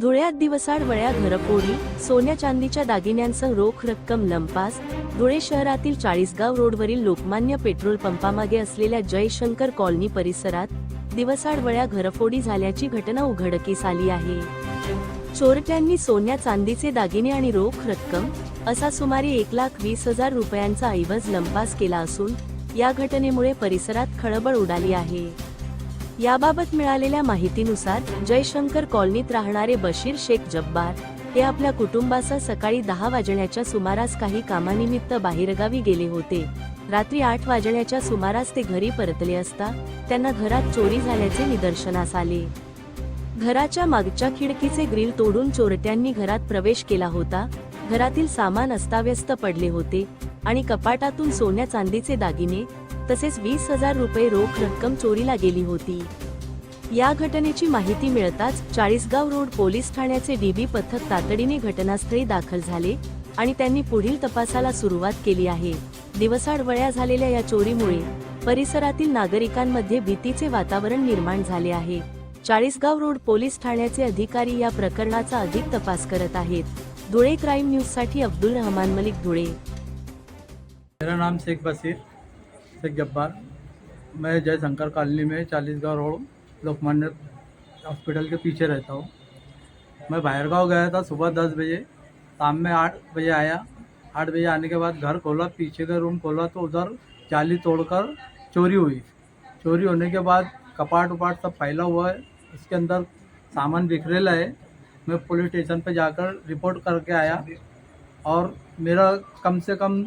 धुळ्यात दिवसाड वळ्या घरफोडी सोन्या चांदीच्या दागिन्यांसह रोख रक्कम लंपास धुळे शहरातील चाळीसगाव रोडवरील लोकमान्य पेट्रोल पंपामागे असलेल्या जयशंकर कॉलनी परिसरात दिवसाड वळ्या घरफोडी झाल्याची घटना उघडकीस आली आहे. चोरट्यांनी सोन्या चांदीचे दागिने आणि रोख रक्कम असा सुमारे एक लाख वीस हजार रुपयांचा ऐवज लंपास केला असून या घटनेमुळे परिसरात खळबळ उडाली आहे. याबाबत मिळालेल्या माहितीनुसार जयशंकर कॉलनीत राहणारे बशीर शेख जब्बार हे आपल्या कुटुंबासह सकाळी दहा वाजण्याच्या सुमारास काही कामानिमित्त बाहेरगावी गेले होते. रात्री आठ वाजण्याच्या सुमारास ते घरी परतले असता त्यांना घरात चोरी झाल्याचे निदर्शनास आले. घराच्या मागच्या खिडकीचे ग्रिल तोडून चोरट्यांनी घरात प्रवेश केला होता. घरातील सामान अस्ताव्यस्त पडले होते आणि कपाटातून सोन्या चांदीचे दागिने तसेच वीस हजार रुपये रोख रक्कम चोरीला गेली होती. या घटनेची माहिती मिळताच चाळीसगाव रोड पोलीस ठाण्याचे डीबी पथक तातडीने घटनास्थळी दाखल झाले आणि त्यांनी पुढील तपासाला सुरुवात केली आहे. दिवसाड वळ्या झालेल्या या चोरीमुळे परिसरातील नागरिकांमध्ये भीतीचे वातावरण निर्माण झाले आहे. चाळीसगाव रोड पोलीस ठाण्याचे अधिकारी या प्रकरणाचा अधिक तपास करत आहेत. धुळे क्राईम न्यूजसाठी अब्दुल रहमान मलिक धुळे. मेरा नाम शेख बसीर शेख जब्बार मैं जय शंकर कॉलोनी में चालीस गाँव रोड, लोकमान्य हॉस्पिटल के पीछे रहता हूँ। मैं बाहर गाँव गया था सुबह दस बजे, शाम में आठ बजे आया। आठ बजे आने के बाद घर खोला, पीछे का रूम खोला तो उधर जाली तोड़कर चोरी हुई। चोरी होने के बाद कपाट उपाट सब फैला हुआ है उसके अंदर सामान बिखरेला है। मैं पुलिस स्टेशन पे जाकर रिपोर्ट करके आया और मेरा कम से कम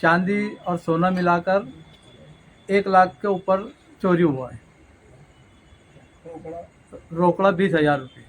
चांदी और सोना मिलाकर एक लाख के ऊपर चोरी हुआ है रोकड़ा बीस हजार रुपये